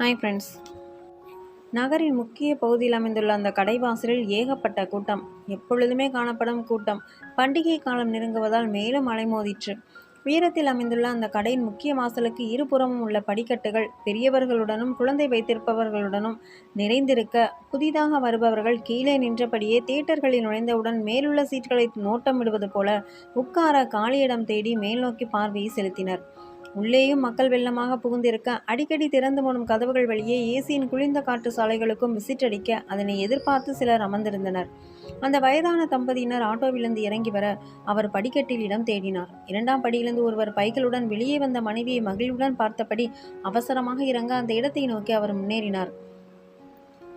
Hi friends நகரின் முக்கிய பகுதியில் அமைந்துள்ள அந்த கடைவாசலில் ஏகப்பட்ட கூட்டம் எப்பொழுதுமே காணப்படும் கூட்டம். பண்டிகை காலம் நெருங்குவதால் மேலும் அலைமோதிற்று. உயரத்தில் அமைந்துள்ள அந்த கடையின் முக்கிய வாசலுக்கு இருபுறமும் உள்ள படிக்கட்டுகள் பெரியவர்களுடனும் குழந்தை வைத்திருப்பவர்களுடனும் நிறைந்திருக்க புதிதாக வருபவர்கள் கீழே நின்றபடியே தியேட்டர்களில் நுழைந்தவுடன் மேலுள்ள சீட்களை நோட்டமிடுவது போல உட்கார காலியிடம் தேடி மேல் நோக்கி பார்வையை செலுத்தினர். உள்ளேயும் மக்கள் வெள்ளமாக புகுந்திருக்க அடிக்கடி திறந்து மூடும் கதவுகள் வழியே ஏசியின் குளிர்ந்த காற்று சாலைகளுக்கும் விசிட் அடிக்க அதனை எதிர்பார்த்து சிலர் அமர்ந்திருந்தனர். அந்த வயதான தம்பதியினர் ஆட்டோவிலிருந்து இறங்கி வர அவர் படிக்கட்டில் இடம் தேடினார். இரண்டாம் படியிலிருந்து ஒருவர் பைகளுடன் வெளியே வந்த மனைவியை மகிழ்வுடன் பார்த்தபடி அவசரமாக இறங்க அந்த இடத்தை நோக்கி அவர் முன்னேறினார்.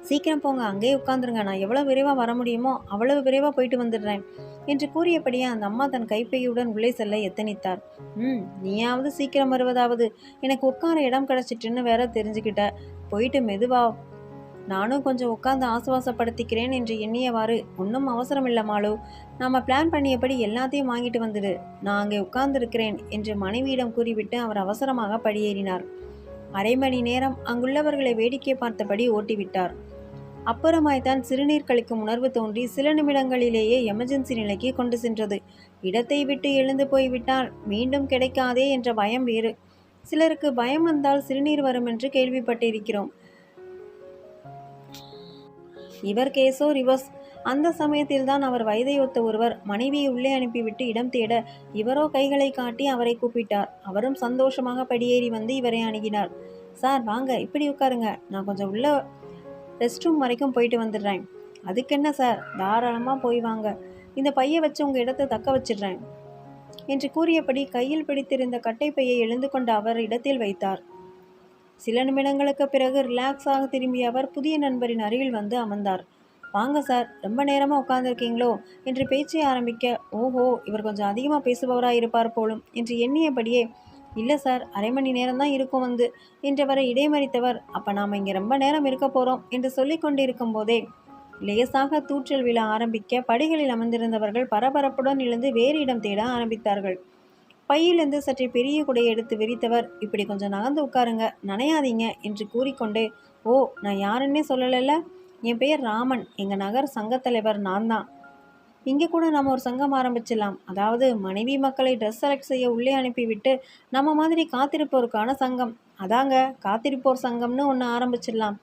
சீக்கிரம் போங்க அங்கேயே உட்காந்துருங்க நான் எவ்வளோ விரைவாக வர முடியுமோ அவ்வளவு விரைவாக போயிட்டு வந்துடுறேன் என்று கூறியபடியே அந்த அம்மா தன் கைப்பையுடன் உள்ளே செல்ல எத்தனித்தார் ம் நீயாவது சீக்கிரம் வருவதாவது. எனக்கு உட்கார இடம் கிடச்சிட்டுன்னு வேற தெரிஞ்சுக்கிட்ட. போயிட்டு மெதுவா நானும் கொஞ்சம் உட்காந்து ஆசுவாசப்படுத்திக்கிறேன் என்று எண்ணியவாறு ஒன்றும் அவசரம் இல்லை மாலு. நாம் பிளான் பண்ணியபடி எல்லாத்தையும் வாங்கிட்டு வந்துடு. நான் அங்கே உட்கார்ந்துருக்கிறேன் என்று மனைவியிடம் கூறிவிட்டு அவர் அவசரமாக படியேறினார். அரை மணி நேரம் அங்குள்ளவர்களை வேடிக்கை பார்த்தபடி ஓட்டிவிட்டார். அப்புறமாய்தான் சிறுநீர் கழிக்கும் உணர்வு தோன்றி சில நிமிடங்களிலேயே எமர்ஜென்சி நிலைக்கு கொண்டு சென்றது. இடத்தை விட்டு எழுந்து போய்விட்டால் மீண்டும் கிடைக்காதே என்ற பயம் வேறு. சிலருக்கு பயம் வந்தால் சிறுநீர் வரும் என்று கேள்விப்பட்டிருக்கிறோம். இவர் கேஸோ ரிவர்ஸ் அந்த சமயத்தில்தான் அவர் வயதை ஒத்த ஒருவர் மனைவியை உள்ளே அனுப்பிவிட்டு இடம் தேட இவரோ கைகளை காட்டி அவரை கூப்பிட்டார். அவரும் சந்தோஷமாக படியேறி வந்து இவரை அணுகினார். சார் வாங்க இப்படி உட்காருங்க. நான் கொஞ்சம் உள்ள ரெஸ்ட் ரூம் வரைக்கும் போயிட்டு வந்துடுறேன். அதுக்கு என்ன சார்? தாராளமாக போய் வாங்க. இந்த பையை வச்சு உங்கள் இடத்தை தக்க வச்சிடுறேன். என்று கூறியபடி கையில் பிடித்திருந்த கட்டைப்பையை எழுந்து கொண்ட அவர் இடத்தில் வைத்தார். சில நிமிடங்களுக்கு பிறகு ரிலாக்ஸாக திரும்பிய அவர் புதிய நண்பரின் அருகில் வந்து அமர்ந்தார். வாங்க சார் ரொம்ப நேரமாக உட்கார்ந்துருக்கீங்களோ? என்று பேச்சை ஆரம்பிக்க ஓஹோ இவர் கொஞ்சம் அதிகமாக பேசுபவராக இருப்பார் போலும் என்று எண்ணியபடியே இல்லை சார் அரை மணி நேரம் தான் இருக்கும் வந்து என்றவரை இடைமறித்தவர் அப்போ நாம் இங்கே ரொம்ப நேரம் இருக்க போகிறோம் என்று சொல்லி கொண்டிருக்கும் போதே லேசாக தூற்றல் விழ ஆரம்பிக்க படிகளில் அமர்ந்திருந்தவர்கள் பரபரப்புடன் எழுந்து வேறு இடம் தேட ஆரம்பித்தார்கள். பையிலிருந்து சற்றே பெரிய குடையை எடுத்து விரித்தவர் இப்படி கொஞ்சம் நகர்ந்து உட்காருங்க நனையாதீங்க என்று கூறிக்கொண்டு ஓ நான் யாருன்னே சொல்லலைல்ல? என் பெயர் ராமன். எங்கள் நகர் சங்கத்தலைவர் நான் தான். இங்கே கூட நம்ம ஒரு சங்கம் ஆரம்பிச்சிடலாம். அதாவது மனைவி மக்களை ட்ரெஸ் செலக்ட் செய்ய உள்ளே அனுப்பிவிட்டு நம்ம மாதிரி காத்திருப்போருக்கான சங்கம். அதாங்க காத்திருப்போர் சங்கம்னு ஒன்று ஆரம்பிச்சிடலாம்.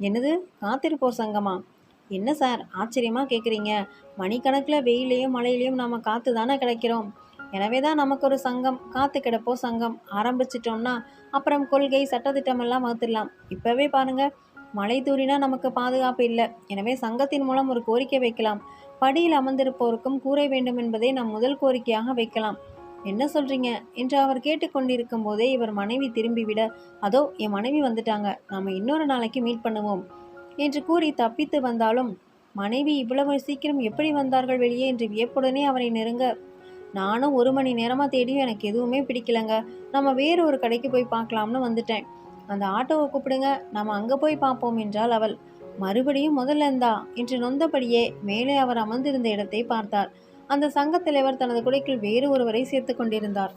என்னது? காத்திருப்போர் சங்கமா? என்ன சார் ஆச்சரியமாக கேட்குறீங்க மணிக்கணக்கில் வெயிலையும் மழையிலையும் நாம் காற்று தானே கிடைக்கிறோம். எனவே தான் நமக்கு ஒரு சங்கம் காத்து கிடப்போ சங்கம் ஆரம்பிச்சிட்டோம்னா அப்புறம் கொள்கை சட்டத்திட்டமெல்லாம் வகுத்துடலாம். இப்போவே பாருங்கள் மழை தூரினா நமக்கு பாதுகாப்பு இல்லை. எனவே சங்கத்தின் மூலம் ஒரு கோரிக்கை வைக்கலாம். படியில் அமர்ந்திருப்போருக்கும் கூரை வேண்டும் என்பதை நாம் முதல் கோரிக்கையாக வைக்கலாம். என்ன சொல்றீங்க? என்று அவர் கேட்டுக்கொண்டிருக்கும் போதே இவர் மனைவி திரும்பிவிட அதோ என் மனைவி வந்துட்டாங்க. நாம இன்னொரு நாளைக்கு மீட் பண்ணுவோம். என்று கூறி தப்பித்து வந்தாலும் மனைவி இவ்வளவு சீக்கிரம் எப்படி வந்தார்கள் வெளியே? என்று வியப்புடனே அவரை நெருங்க நானும் ஒரு மணி நேரமாக தேடியும் எனக்கு எதுவுமே பிடிக்கலங்க. நம்ம வேறு ஒரு கடைக்கு போய் பார்க்கலாம்னு வந்துட்டேன். அந்த ஆட்டோவை கூப்பிடுங்க. நம்ம அங்கே போய் பார்ப்போம் என்றால் அவள். மறுபடியும் முதல்ல இருந்தா என்று நொந்தபடியே மேலே அவர் அமர்ந்திருந்த இடத்தை பார்த்தார். அந்த சங்கத் தலைவர் தனது குடைக்குள் வேறு ஒருவரை சேர்த்து கொண்டிருந்தார்.